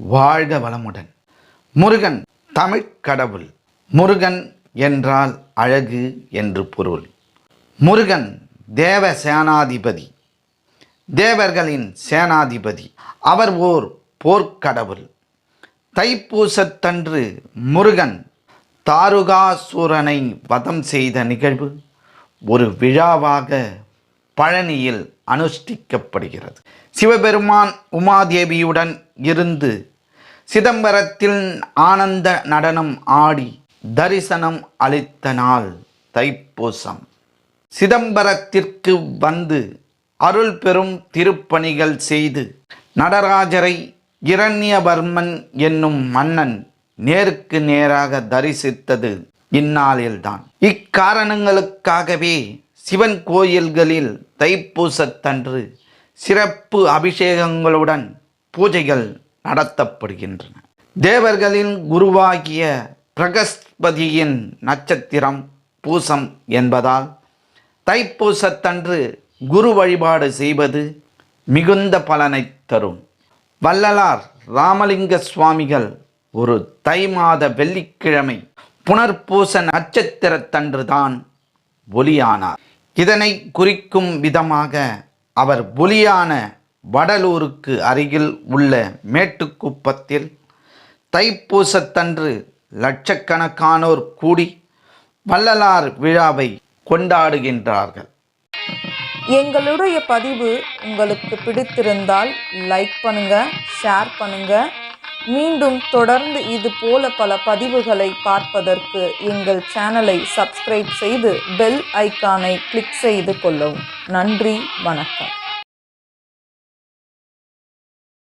வாழ்க வளமுடன். முருகன் தமிழ்க் கடவுள். முருகன் என்றால் அழகு என்று பொருள். முருகன் தேவ சேனாதிபதி. தேவர்களின் சேனாதிபதி. அவர் ஓர் போர்க்கடவுள். தைப்பூசத்தன்று முருகன் தாருகாசூரனை வதம் செய்த நிகழ்வு ஒரு விழாவாக பழனியில் அனுஷ்டிக்கப்படுகிறது. சிவபெருமான் உமாதேவியுடன் இருந்து சிதம்பரத்தில் ஆனந்த நடனம் ஆடி தரிசனம் அளித்த நாள் தைப்பூசம். சிதம்பரத்திற்கு வந்து அருள் பெறும் திருப்பணிகள் செய்து நடராஜரை இரண்யவர்மன் என்னும் மன்னன் நேருக்கு நேராக தரிசித்தது இந்நாளில்தான். இக்காரணங்களுக்காகவே சிவன் கோயில்களில் தைப்பூசத்தன்று சிறப்பு அபிஷேகங்களுடன் பூஜைகள் நடத்தப்படுகின்றன. தேவர்களின் குருவாகிய பிரகஸ்பதியின் நட்சத்திரம் பூசம் என்பதால் தைப்பூசத்தன்று குரு வழிபாடு செய்வது மிகுந்த பலனை தரும். வள்ளலார் ராமலிங்க சுவாமிகள் ஒரு தை மாத வெள்ளிக்கிழமை புனர்பூச நட்சத்திரத்தன்றுதான் ஒலியானார். இதனை குறிக்கும் விதமாக அவர் ஒலியான வடலூருக்கு அருகில் உள்ள மேட்டுக்குப்பத்தில் தைப்பூசத்தன்று லட்சக்கணக்கானோர் கூடி வள்ளலார் விழாவை கொண்டாடுகின்றார்கள். எங்களுடைய பதிவு உங்களுக்கு பிடித்திருந்தால் லைக் பண்ணுங்க ஷேர் பண்ணுங்க. மீண்டும் தொடர்ந்து இது போல பல பதிவுகளை பார்ப்பதற்கு எங்கள் சேனலை சப்ஸ்கிரைப் செய்து பெல் ஐகானை கிளிக் செய்து கொள்ளவும். நன்றி வணக்கம்.